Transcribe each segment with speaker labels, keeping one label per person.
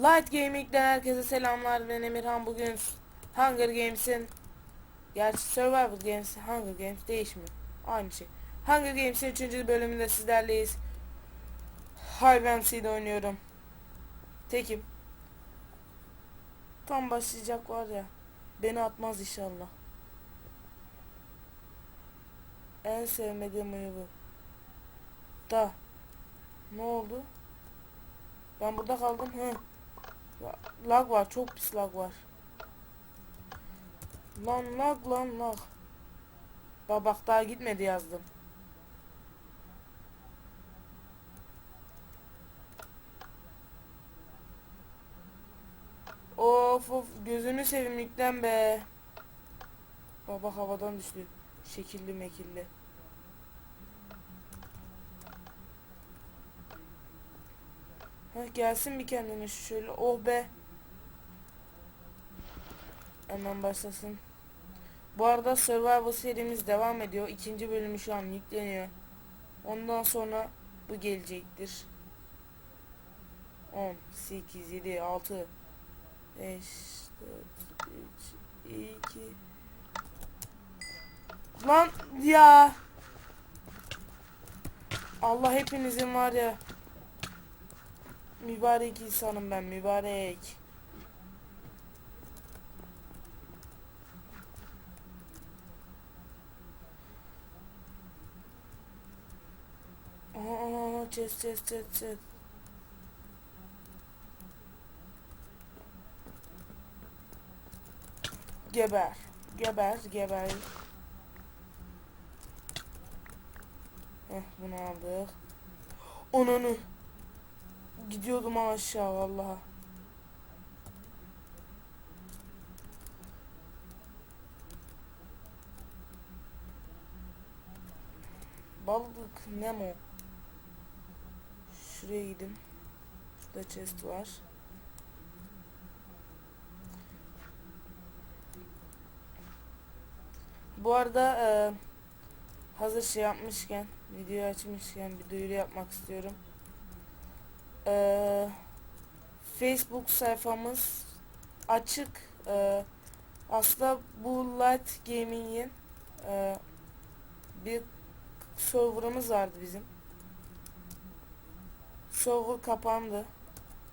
Speaker 1: Light Gaming'den herkese selamlar. Ben Emirhan. Bugün Hunger Games'in Gerçi Survival Games Hunger Games değişmiyor. Aynı şey. Hunger Games'in 3. bölümünde sizlerleyiz. Hide and Seek oynuyorum. Tekim. Tam başlayacak var ya Beni atmaz inşallah. En sevmediğim oyun bu. Da. Ne oldu? Ben burada kaldım. Hı. Lag var. Çok pis lag var. Lan lag lan lag. Bak daha gitmedi yazdım. Of of gözünü seveyim yüklen be. Bak havadan düştü. Şekilli mekilli. Heh, gelsin bir kendine şöyle. Oh be. Hemen başlasın. Bu arada Survival serimiz devam ediyor. İkinci bölümü şu an yükleniyor. Ondan sonra bu gelecektir. 10, 8, 7, 6, 5, 4, 3, 2 Lan ya Allah hepinizin var ya Mübarek insanım ben mübarek. Aa, chest chest chest chest. Geber. Geber, geber. Heh, bunu aldık. Onunu. Gidiyordum aşağı vallahi. Balık Nemo. Şuraya gidin. Şurada chest var. Bu arada e, hazır şey yapmışken, video açmışken bir duyuru yapmak istiyorum. Ee, Facebook sayfamız açık. Ee, aslında bu Light Gaming'in e, bir serverımız vardı bizim. Server kapandı.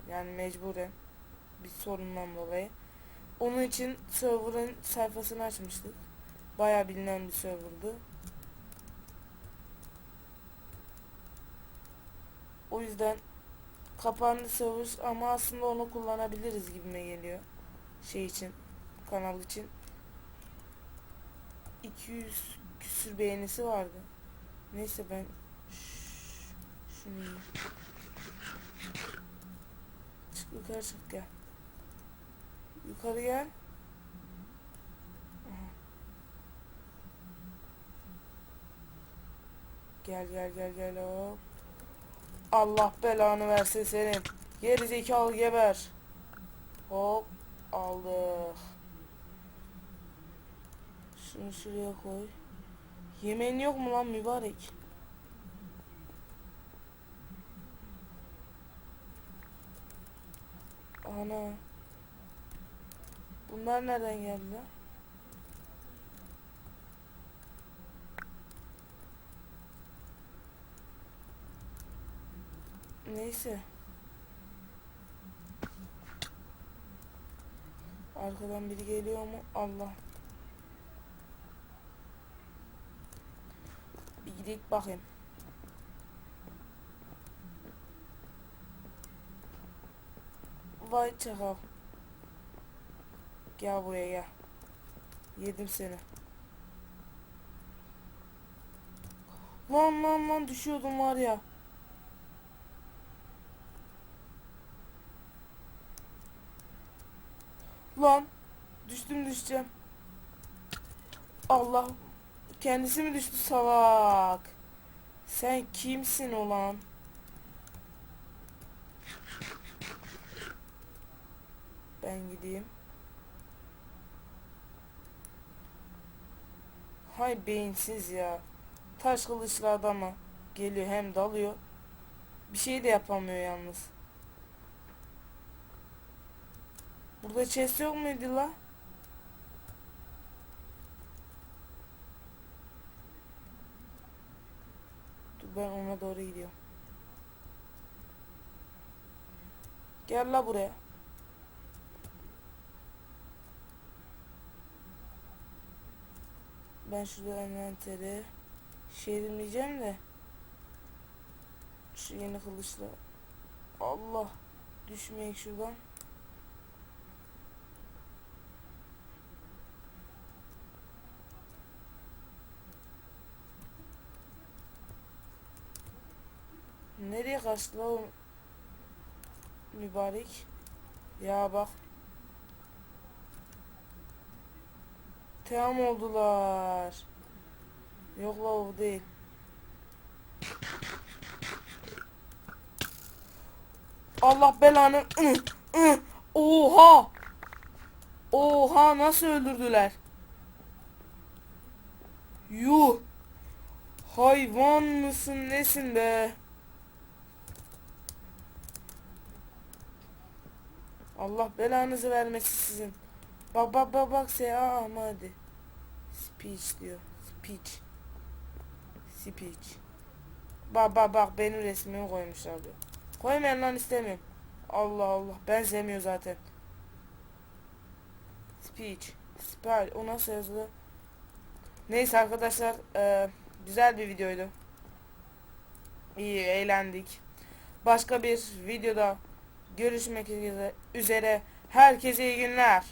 Speaker 1: Yani mecburen bir sorundan dolayı. Onun için server'ın sayfasını açmıştık. Baya bilinen bir serverdı. O yüzden kapandı server ama aslında onu kullanabiliriz gibime geliyor. Şey için, kanal için. 200 küsür beğenisi vardı. Neyse ben şunu. Çık yukarı çık gel. Yukarı gel. Gel gel gel gel hop. Allah belanı versin senin. Geri zekalı geber. Hop aldık. Şunu şuraya koy. Yemeğin yok mu lan mübarek? Ana. Bunlar nereden geldi? Neyse. Arkadan biri geliyor mu? Allah. Bir gidelim bakayım. Vay çakal. Gel buraya gel. Yedim seni. Lan lan lan düşüyordum var ya. Lan düştüm düşeceğim. Allah kendisi mi düştü salak? Sen kimsin ulan? Ben gideyim. Hay beyinsiz ya. Taş kılıçlı adama geliyor hem dalıyor. Bir şey de yapamıyor yalnız. Burada chest yok muydu la? Dur ben ona doğru gidiyorum. Gel la buraya. Ben şurada envanteri şehrimleyeceğim de şu yeni kılıçla Allah düşmeyek şuradan. Nereye kaçtı la o mübarek? Ya bak. Tamam oldular. Yok la o değil. Allah belanı. Oha. Oha nasıl öldürdüler? Yuh. Hayvan mısın nesin be? Allah belanızı vermesin sizin. Bak bak bak bak se ama hadi. Speech diyor. Speech. Speech. Bak bak bak benim resmimi koymuşlar diyor. Koymayın lan istemiyorum. Allah Allah benzemiyor zaten. Speech. Spell. O nasıl yazılı? Neyse arkadaşlar eee, güzel bir videoydu. İyi eğlendik. Başka bir videoda görüşmek üzere. Herkese iyi günler.